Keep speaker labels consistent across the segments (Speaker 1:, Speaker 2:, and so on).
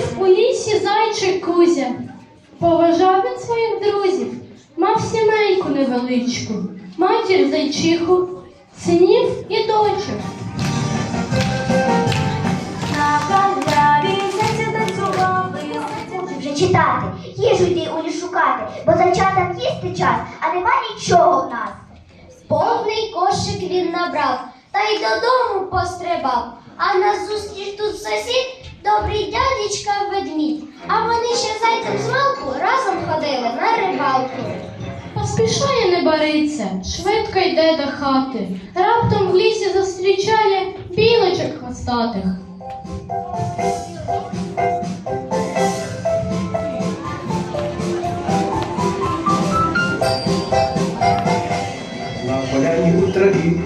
Speaker 1: Десь у лісі зайчик Кузя поважав він своїх друзів, мав сімейку невеличку, матір зайчиху, синів і дочок.
Speaker 2: Читати, їжу йти у ліс шукати, бо зайчатам їсти час, а нема нічого в нас.
Speaker 3: Повний кошик він набрав та й додому пострибав, а на зустріч тут сусід добрий дядечка ведмідь. А вони ще зайцем з малку разом ходили на рибалку.
Speaker 1: Поспішає не бариться, швидко йде до хати. Раптом в лісі зустрічає білочок хвостатих.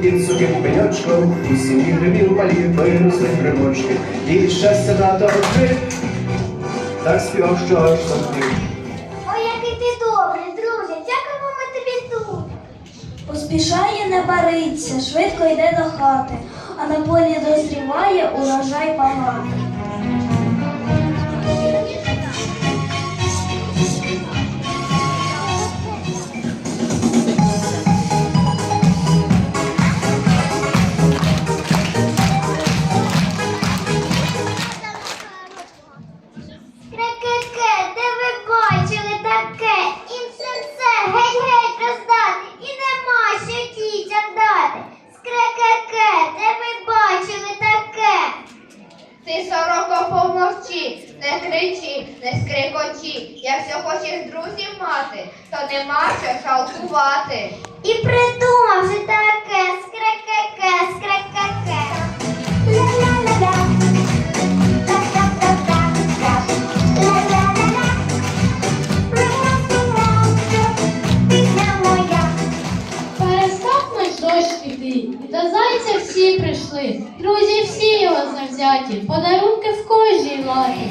Speaker 4: Під сухим пеньочком у сім'ї грибів малі виросли грибочки. І щастя на торги, так співав, що аж сохнив.
Speaker 2: Ой, який ти добрий, друже, дякуємо ми тобі тут.
Speaker 3: Поспішає не бариться, швидко йде до хати, а на полі дозріває урожай багатий.
Speaker 5: Ти, сороко, помовчи, не кричи, не скрикочи. Якщо хочеш друзів мати, то нема що шалкувати.
Speaker 2: І придумав же таке, скре-ке-ке, скре-ке-ке.
Speaker 1: Всі прийшли. Друзі всі його завзяті, подарунки в кожній латі.